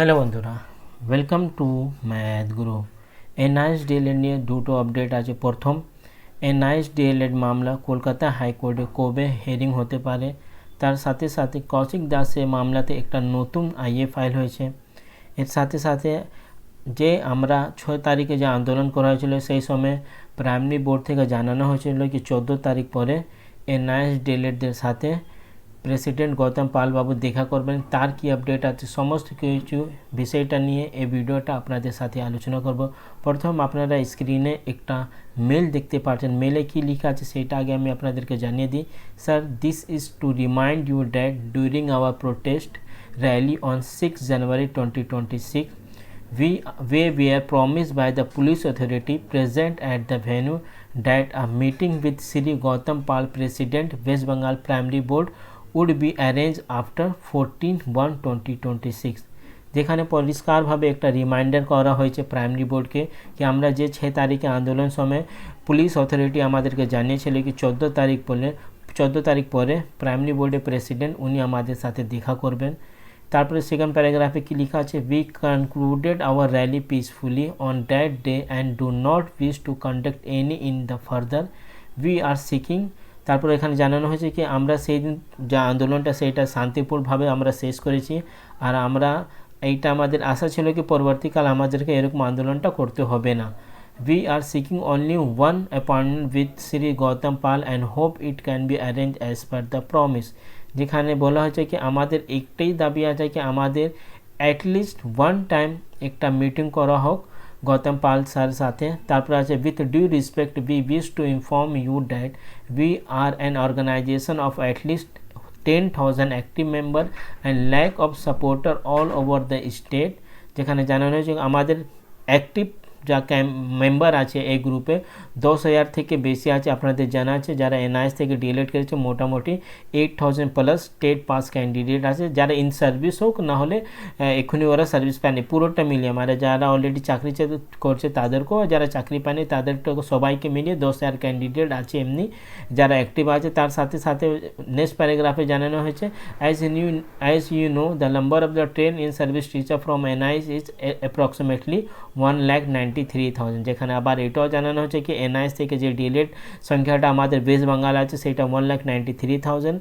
Hello বন্ধুরা welcome to math Guru NIS DElEd নিয়ে দুটো আপডেট আছে। প্রথম এনআইএস ডিএলএড মামলা, কলকাতা হাইকোর্টে কবে হেয়ারিং হতে পারে? তার সাথে সাথে কৌশিক দাসের মামলাতে একটা নতুন আইএ ফাইল হয়েছে। এর সাথে সাথে যে আমরা ছয় তারিখে যে আন্দোলন করা হয়েছিল, সেই সময় প্রাইমারি বোর্ড থেকে জানানো হয়েছিল কি চোদ্দ তারিখ পরে এনআইএস ডিএলএডদের সাথে প্রেসিডেন্ট গৌতম পালবাবু দেখা করবেন, তার কি আপডেট আছে, সমস্ত কিছু বিষয়টা নিয়ে এই ভিডিওটা আপনাদের সাথে আলোচনা করব। প্রথম আপনারা স্ক্রিনে একটা মেল দেখতে পাচ্ছেন। মেলে কি লেখা আছে সেটা আগে আমি আপনাদেরকে জানিয়ে দিই। Sir this is to remind you that during our protest rally on six January twenty twenty six we where we are promised by the police authority present at the venue that a meeting with Sri Gautam Pal President, West Bengal Primary Board would be arranged after 14 1 2026 যেখানে পরিষ্কারভাবে একটা reminder করা হয়েছে primary বোর্ডকে কি আমরা যে ছ তারিখে আন্দোলন সময় পুলিশ অথরিটি আমাদেরকে জানিয়েছিল কি চোদ্দ তারিখ পরে, চোদ্দ তারিখ পরে প্রাইমারি বোর্ডের প্রেসিডেন্ট উনি আমাদের সাথে দেখা করবেন। তারপরে সেকেন্ড প্যারাগ্রাফে কি লেখা আছে we concluded our rally peacefully on that day and do not wish to conduct any in the further we are seeking তারপর এখানে জানানো হয়েছে কি, আমরা সেই দিন যে আন্দোলনটা সেইটা শান্তিপূর্ণভাবে আমরা শেষ করেছি। আর আমরা, এইটা আমাদের আশা ছিল কি, পরবর্তীকাল আমাদেরকে এরকম আন্দোলনটা করতে হবে না। We are seeking only one appointment with Shri Gautam Pal and hope it can be arrange as per the promise যেখানে বলা হয়েছে কি, আমাদের একটাই দাবি আছে কি, আমাদের অ্যাটলিস্ট ওয়ান টাইম একটা মিটিং করা হোক। গৌতম পাল স্যার সাথে তারপর আছে with due respect we wish to inform you that we are an organisation of at least ten thousand active member and lakh of supporter all over the state যেখানে জানানো হয়েছে, আমাদের অ্যাক্টিভ যা মেম্বার আছে এই গ্রুপে দশ হাজার থেকে বেশি আছে আপনাদের জানা আছে, যারা এনআইএস থেকে ডিএলএড করেছে, মোটামুটি eight thousand plus state pass candidate আছে, যারা ইন সার্ভিস হোক, না হলে এখনই ওরা সার্ভিস পায়নি, পুরোটা মিলিয়ে মানে যারা অলরেডি চাকরি করছে তাদেরকেও যারা চাকরি পায়নি তাদেরটাকে সবাইকে মিলিয়ে দশ হাজার ক্যান্ডিডেট আছে এমনি, যারা অ্যাক্টিভ আছে, তার সাথে সাথে নেক্সট প্যারাগ্রাফে জানানো হয়েছে as you as you know the number of the trained in service teacher from NIS is approximately one lakh ninety three thousand যেখানে আবার এটাও জানানো হচ্ছে কি এনআইএস থেকে যে ডিলেট সংখ্যাটা আমাদের ওয়েস্ট বাঙ্গাল আছে, সেটা one lakh ninety three thousand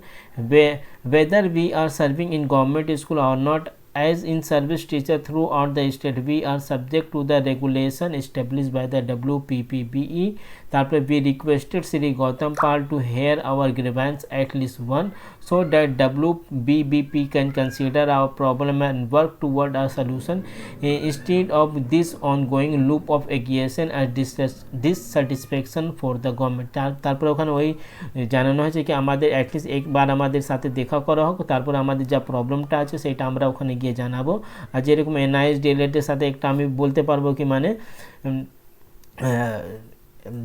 whether we are serving in government school or not as in service teacher throughout the state we are subject to the regulation established by the WPPBE তারপরে we requested Sri Gautam Pal to hear our grievance at least one so that WBBP can consider our problem and work toward a solution instead of this ongoing loop of aggression and dissatisfaction for the government তারপরে ওখানে ওই জানানো হয়েছে কি আমাদের at least একবার আমাদের সাথে দেখা করা হোক তারপর আমাদের যা প্রবলেমটা আছে সেটা আমরা ওখানে গিয়ে জানাব। আর যেরকম এনআইএস ডিএলএডের সাথে একটা আমি বলতে পারব কি মানে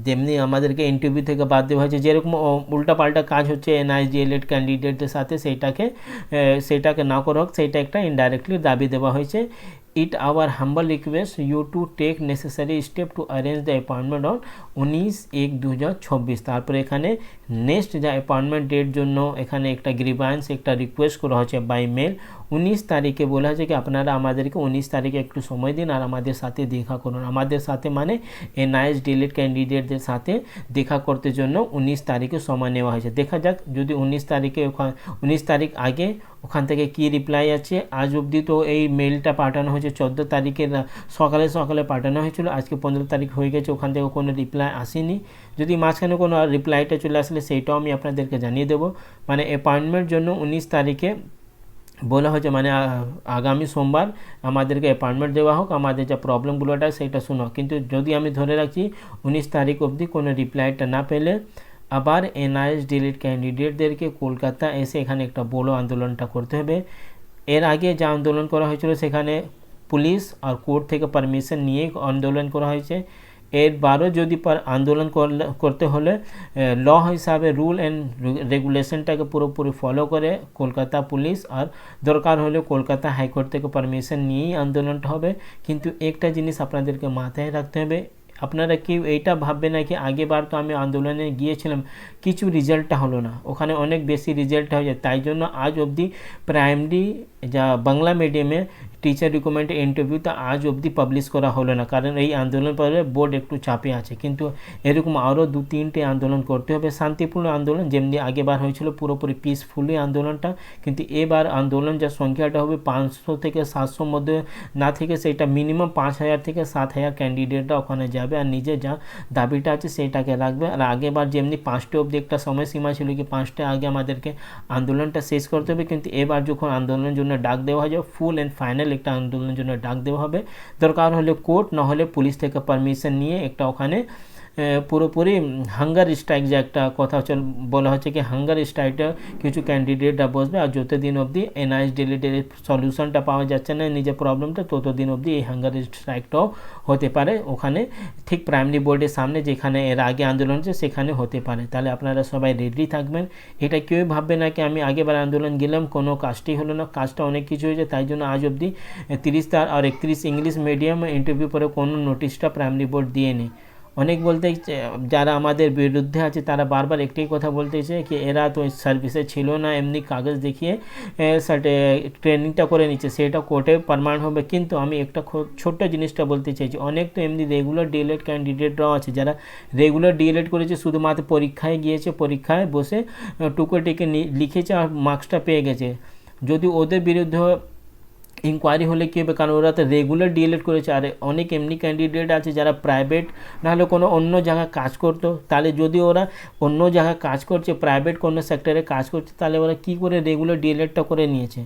যেমনি আমাদেরকে ইন্টারভিউ থেকে বাদ দেওয়া হয়েছে। যেরকম উল্টাপাল্টা কাজ হচ্ছে এনআইএস ডিএলএড ক্যান্ডিডেটদের সাথে, সেইটাকে সেটাকে না করা হোক সেইটা একটা ইনডাইরেক্টলি দাবি দেওয়া হয়েছে। It our humble request you to take necessary step to arrange the appointment on উনিশ এক দু তারপরে এখানে নেক্সট যা অ্যাপয়েন্টমেন্ট ডেট জন্য এখানে একটা গ্রিভান্স একটা রিকোয়েস্ট করা হয়েছে বাই মেল উনিশ তারিখে বলা হয়েছে কি, আপনারা আমাদেরকে উনিশ তারিখে একটু সময় দিন আর আমাদের সাথে দেখা করুন। আমাদের সাথে মানে এনআইএস ডিলেট ক্যান্ডিডেটদের সাথে দেখা করতে জন্য উনিশ তারিখে সময় নেওয়া হয়েছে। দেখা যাক, যদি উনিশ তারিখে উনিশ তারিখ আগে ওখান থেকে কি রিপ্লাই আছে। আজ অবধি তো এই মেলটা পাঠানো হয়েছে, চোদ্দ তারিখের সকালে সকালে পাঠানো হয়েছিল, আজকে পনেরো তারিখ হয়ে গেছে, ওখান থেকে কোনো রিপ্লাই আসেনি। যদি মাঝখানে কোনো রিপ্লাইটা চলে আসলে সেইটাও আমি আপনাদেরকে জানিয়ে দেবো। মানে অ্যাপয়েন্টমেন্ট জন্য উনিশ তারিখে বলা হয়েছে মানে আগামী সোমবার আমাদেরকে অ্যাপয়েন্টমেন্ট দেওয়া হোক, আমাদের যা প্রবলেমগুলোটা সেটা শুনো। কিন্তু যদি আমি ধরে রাখছি, উনিশ তারিখ অবধি কোনো রিপ্লাইটা না পেলে আবার এনআইএস ডিলিট ক্যান্ডিডেটদেরকে কলকাতা এসে এখানে একটা বড় আন্দোলনটা করতে হবে। এর আগে যা আন্দোলন করা হয়েছিল, সেখানে পুলিশ আর কোর্ট থেকে পারমিশন নিয়ে আন্দোলন করা হয়েছে। এরবারও যদি আন্দোলন করতে হলে ল হিসাবে রুল অ্যান্ড রেগুলেশনটাকে পুরোপুরি ফলো করে কলকাতা পুলিশ আর দরকার হলে কলকাতা হাইকোর্ট থেকে পারমিশন নিয়েই আন্দোলনটা হবে। কিন্তু একটা জিনিস আপনাদেরকে মাথায় রাখতে হবে আপনারা কেউ এইটা ভাববে না কি আগেবার তো আমি আন্দোলনে গিয়েছিলাম, কিছু রেজাল্টটা হলো না। ওখানে অনেক বেশি রেজাল্ট হয়ে যায় তাই জন্য আজ অবধি প্রাইমারি যা বাংলা মিডিয়ামে টিচার রিকমেন্ড ইন্টারভিউতে আজ অবধি পাবলিশ করা হলো না। কারণ এই আন্দোলন পরে বোর্ড একটু চাপে আছে। কিন্তু এরকম আরও দু তিনটে আন্দোলন করতে হবে। শান্তিপূর্ণ আন্দোলন, যেমনি আগেবার হয়েছিল পুরোপুরি পিসফুলি আন্দোলনটা। কিন্তু এবার আন্দোলন যা সংখ্যাটা হবে পাঁচশো থেকে সাতশোর মধ্যে না থেকে সেটা মিনিমাম পাঁচ হাজার থেকে সাত হাজার ক্যান্ডিডেটরা ওখানে যাবে আর নিজের যা দাবিটা আছে সেটাকে রাখবে। আর আগেবার যেমনি পাঁচটা অবধি একটা সময়সীমা ছিল কি পাঁচটা আগে আমাদেরকে আন্দোলনটা শেষ করতে হবে, কিন্তু এবার যখন আন্দোলনের জন্য ডাক দেওয়া হয় ফুল অ্যান্ড ফাইনাল একটা আন্দোলনের জন্য ডাক দেওয়া হবে। দরকার হলে কোর্ট না হলে পুলিশ থেকে পারমিশন নিয়ে একটা ওখানে পুরোপুরি হাঙ্গার স্ট্রাইক যে একটা কথা চল বলা হচ্ছে কি হাঙ্গার স্ট্রাইকটা কিছু ক্যান্ডিডেটরা বসবে আর যতদিন অবধি এনআইএস ডিলিটের সলিউশনটা পাওয়া যাচ্ছে না, নিজের প্রবলেমটা ততদিন অবধি এই হাঙ্গার স্ট্রাইকটাও হতে পারে ওখানে। ঠিক প্রাইমারি বোর্ডের সামনে যেখানে এর আগে আন্দোলন হচ্ছে, সেখানে হতে পারে। তাহলে আপনারা সবাই রেডি থাকবেন। এটা কেউ ভাববে না কি আমি আগেবার আন্দোলন গেলাম, কোনো কাজটি হলো না, কাজটা অনেক কিছু হয়েছে, তাই জন্য আজ অবধি তিরিশ তার আর একত্রিশ ইংলিশ মিডিয়াম ইন্টারভিউ পরে কোনো নোটিশটা প্রাইমারি বোর্ড দিয়ে নেই অনেক বলতে যারা আমাদের বিরুদ্ধে আছে, তারা বারবার একটাই কথা বলতেছে কি, এরা তো সার্ভিসে ছিল না, এমনি কাগজ দেখিয়ে সার্টে ট্রেনিংটা করে নিচ্ছে, সেটা কোর্টে পারমানেন্ট হবে। কিন্তু আমি একটা ছোট্ট জিনিসটা বলতে চাইছি অনেক তো এমনি রেগুলার ডিএলএড ক্যান্ডিডেটরাও আছে, যারা রেগুলার ডিএলএড করেছে, শুধুমাত্র পরীক্ষায় গিয়েছে, পরীক্ষায় বসে টুকো টিকে লিখেছে আর মার্কসটা পেয়ে গেছে। যদি ওদের বিরুদ্ধে ইনকোয়ারি হলে কী হবে? কারণ ওরা তো রেগুলার ডিএলএড করেছে। আর অনেক এমনি ক্যান্ডিডেট আছে যারা প্রাইভেট নাহলে কোনো অন্য জায়গায় কাজ করতো। তাহলে যদি ওরা অন্য জায়গায় কাজ করছে প্রাইভেট কোনো সেক্টরে কাজ করছে, তাহলে ওরা কী করে রেগুলার ডিএলএডটা করে নিয়েছে?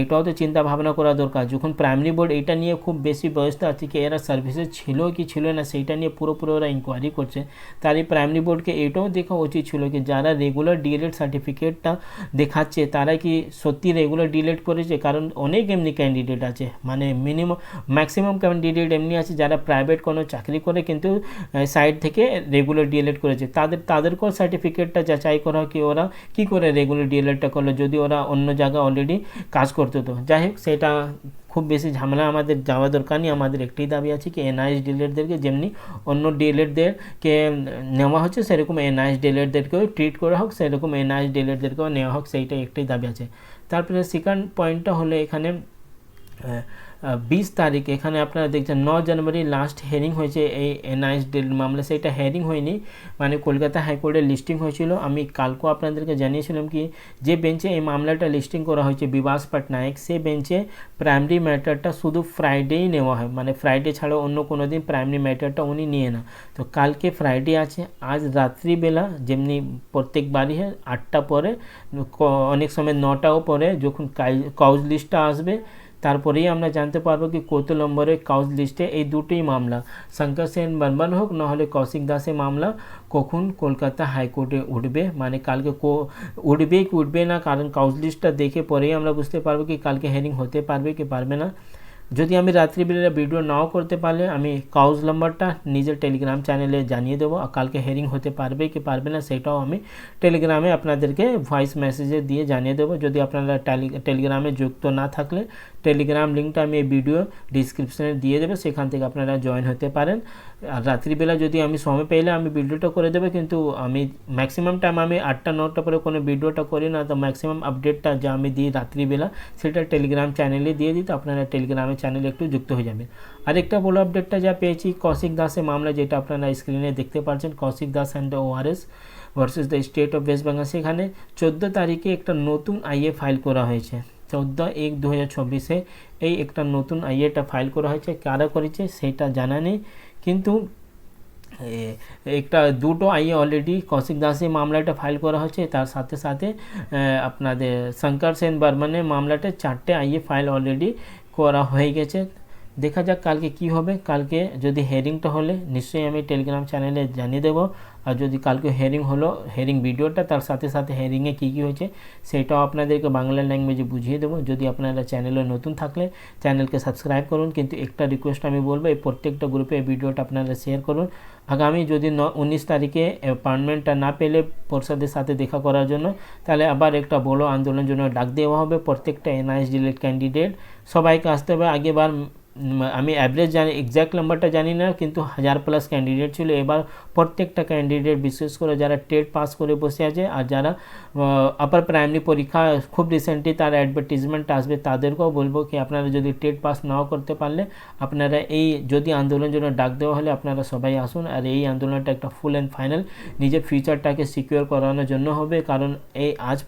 এটাও তো চিন্তা ভাবনা করা দরকার। যখন প্রাইমারি বোর্ড এটা নিয়ে খুব বেশি ব্যবস্থা আছে কি এরা সার্ভিসেস ছিল কি ছিল না, সেইটা নিয়ে পুরোপুরি ওরা ইনকোয়ারি করছে। তার এই প্রাইমারি বোর্ডকে এটাও দেখা উচিত ছিল কি যারা রেগুলার ডিএলএড সার্টিফিকেটটা দেখাচ্ছে, তারা কি সত্যি রেগুলার ডিএলএড করেছে? কারণ অনেক এমনি ক্যান্ডিডেট আছে। মানে মিনিমাম ম্যাক্সিমাম ক্যান্ডিডেট এমনি আছে যারা প্রাইভেট কোনো চাকরি করে কিন্তু সাইড থেকে রেগুলার ডিএলএড করেছে। তাদের তাদেরকেও সার্টিফিকেটটা যাচাই করা কি ওরা কি করে রেগুলার ডিএলএডটা করল? যদি ওরা অন্য জায়গায় অলরেডি কাজ করতে হতো। যাই হোক, সেটা খুব বেশি ঝামেলা আমাদের যাওয়া দরকার নেই। আমাদের একটি দাবি আছে কি এনআইএস ডিএলএডদেরকে যেমনি অন্য ডিএলএডদেরকে নেওয়া হচ্ছে, সেরকম এনআইএস ডিএলএডদেরকেও ট্রিট করা হোক, সেরকম এনআইএস ডিএলএডদেরকেও নেওয়া হোক, সেইটাই একটাই দাবি আছে। তারপরে সেকেন্ড পয়েন্টটা হলো এখানে বিশ তারিখ, এখানে আপনারা দেখছেন ন জানুয়ারি লাস্ট হেয়ারিং হয়েছে এই এনআইএস ডিল মামলা সেটা হেয়ারিং হয়নি মানে কলকাতা হাইকোর্টে লিস্টিং হয়েছিল। আমি কালকেও আপনাদেরকে জানিয়েছিলাম কি, যে বেঞ্চে এই মামলাটা লিস্টিং করা হয়েছে বিবাস পটনায়ক, সে বেঞ্চে প্রাইমারি ম্যাটারটা শুধু ফ্রাইডেই নেওয়া হয়। মানে ফ্রাইডে ছাড়া অন্য কোনো দিন প্রাইমারি ম্যাটারটা উনি নিয়ে না। তো কালকে ফ্রাইডে আছে, আজ রাত্রিবেলা যেমনি প্রত্যেকবারই আটটা পরে অনেক সময় নটাও পরে যখন কাউজ লিস্টটা আসবে তারপরেই আমরা জানতে পারব কি কত নম্বরে কাউজ লিস্টে এই দুটোই মামলা, শঙ্কর সেন বর্মন হোক নাহলে কৌশিক দাসের মামলা, কখন কলকাতা হাইকোর্টে উঠবে? মানে কালকে কো উঠবে কি উঠবে না? কারণ কাউজ লিস্টটা দেখে পরেই আমরা বুঝতে পারব কি কালকে হেয়ারিং হতে পারবে কি পারবে না। যদি আমি রাত্রিবেলা ভিডিও নাও করতে পারলে, আমি কাউজ নাম্বারটা নিজের টেলিগ্রাম চ্যানেলে জানিয়ে দেবো। কালকে হেয়ারিং হতে পারবে কি পারবে না, সেটাও আমি টেলিগ্রামে আপনাদেরকে ভয়েস মেসেজে দিয়ে জানিয়ে দেবো। যদি আপনারা টেলিগ্রামে যুক্ত না থাকলে টেলিগ্রাম লিঙ্কটা আমি এই ভিডিও ডিসক্রিপশানে দিয়ে দেবো। সেখান থেকে আপনারা জয়েন হতে পারেন। আর রাত্রিবেলা যদি আমি সময় পেলে আমি ভিডিওটা করে দেবো, কিন্তু আমি ম্যাক্সিমাম টাইম আমি আটটা, নটা পরে কোনো ভিডিওটা করি না। তো ম্যাক্সিমাম আপডেটটা যা আমি দিই রাত্রিবেলা, সেটা টেলিগ্রাম চ্যানেলে দিয়ে দিই তো আপনারা টেলিগ্রামে চ্যানেলে একটু যুক্ত হয়ে যাবেন। আরেকটা বড় আপডেটটা যা পেয়েছি, কৌশিক দাসের মামলা, যেটা আপনারা স্ক্রিনে দেখতে পাচ্ছেন, Kaushik Das and ORS versus the state of West Bengal সেখানে চোদ্দ তারিখে একটা নতুন আইএ ফাইল করা হয়েছে। চৌদ্দ এক দু হাজার চব্বিশে এই একটা নতুন আইএটা ফাইল করা হয়েছে। কারা করেছে, সেটা জানা নেই। কিন্তু একটা দুটো আইএ অলরেডি কৌশিক দাসের মামলাটা ফাইল করা হয়েছে। তার সাথে সাথে আপনাদের শঙ্কর সেন বর্মনের মামলাটা চারটে আইএ ফাইল অলরেডি করা হয়ে গেছে। দেখা যাক কালকে কি হবে। কালকে যদি হেয়ারিংটা হলে নিশ্চয়ই আমি টেলিগ্রাম চ্যানেলে জানিয়ে দেবো। আর যদি কালকে হেয়ারিং হলো হেয়ারিং ভিডিওটা তার সাথে সাথে হেয়ারিংয়ে কী কী হয়েছে, সেটাও আপনাদেরকে বাংলা ল্যাঙ্গুয়েজে বুঝিয়ে দেবো। যদি আপনারা চ্যানেলে নতুন থাকলে চ্যানেলকে সাবস্ক্রাইব করুন। কিন্তু একটা রিকোয়েস্ট আমি বলব, এই প্রত্যেকটা গ্রুপে এই ভিডিওটা আপনারা শেয়ার করুন। আগামী যদি ন উনিশ তারিখে অ্যাপয়েন্টমেন্টটা না পেলে পরিষদের সাথে দেখা করার জন্য, তাহলে আবার একটা বড় আন্দোলনের জন্য ডাক দেওয়া হবে প্রত্যেকটা এনআইএস ডিলেট ক্যান্ডিডেট সবাইকে আসতে হবে। আগেবার আমি অ্যাভারেজ জানি এক্স্যাক্ট নাম্বারটা জানি না, কিন্তু হাজার প্লাস ক্যান্ডিডেট ছিল। এবার প্রত্যেকটা ক্যান্ডিডেট বিশেষ করে যারা টেট পাস করে বসে আছে আর যারা আপার প্রাইমারি পরীক্ষা খুব রিসেন্টলি তার অ্যাডভার্টিজমেন্ট আসবে, তাদেরকেও বলব কি আপনারা যদি টেট পাস নাও করতে পারলে আপনারা এই যদি আন্দোলনের জন্য ডাক দেওয়া হলে আপনারা সবাই আসুন আর এই আন্দোলনটা একটা ফুল অ্যান্ড ফাইনাল নিজের ফিউচারটাকে সিকিউর করানোর জন্য হবে। কারণ এই আজ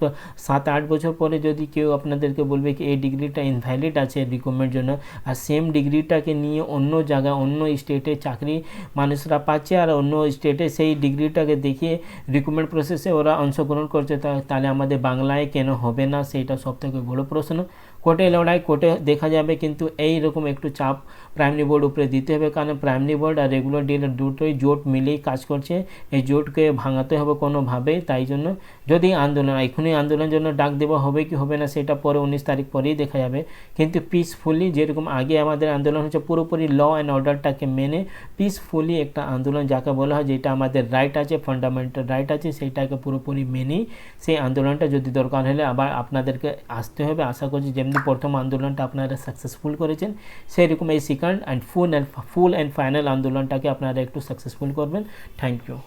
সাত আট বছর পরে যদি কেউ আপনাদেরকে বলবে কি এই ডিগ্রিটা ইনভ্যালিড আছে রিকমেন্ড জন্য, আর সেম ডিগ্রিটাকে নিয়ে অন্য জায়গায়, অন্য স্টেটে চাকরি মানুষরা পাচ্ছে আর অন্য স্টেটে সেই ডিগ্রিটাকে দেখিয়ে রিক্রুটমেন্ট প্রসেসে ওরা অংশগ্রহণ করছে। তাহলে আমাদের বাংলায় কেন হবে না? সেইটা সবথেকে বড় প্রশ্ন। কোর্টে লড়াই, কোর্টে দেখা যাবে কিন্তু এই রকম একটু চাপ প্রাইমারি বোর্ড উপরে দিতে হবে। কারণ প্রাইমারি বোর্ড আর রেগুলার ডিএলএড দুটোই জোট মিলেই কাজ করছে। এই জোটকে ভাঙাতে হবে কোনোভাবেই তাই জন্য যদি আন্দোলন, এখনই আন্দোলনের জন্য ডাক দেওয়া হবে কি হবে না, সেটা পরে উনিশ তারিখ পরেই দেখা যাবে। কিন্তু পিসফুলি যেরকম আগে আমাদের আন্দোলন হচ্ছে পুরোপুরি ল অ্যান্ড অর্ডারটাকে মেনে পিসফুলি একটা আন্দোলন, যাকে বলা হয় যেটা আমাদের রাইট আছে ফান্ডামেন্টাল রাইট আছে, সেইটাকে পুরোপুরি মেনেই সেই আন্দোলনটা যদি দরকার হলে আবার আপনাদেরকে আসতে হবে। আশা করছি যেমনি প্রথম আন্দোলনটা আপনারা সাকসেসফুল করেছেন সেরকম এই second and full and full and final আন্দোলনটাকে আপনারা একটু সাকসেসফুল করবেন। Thank you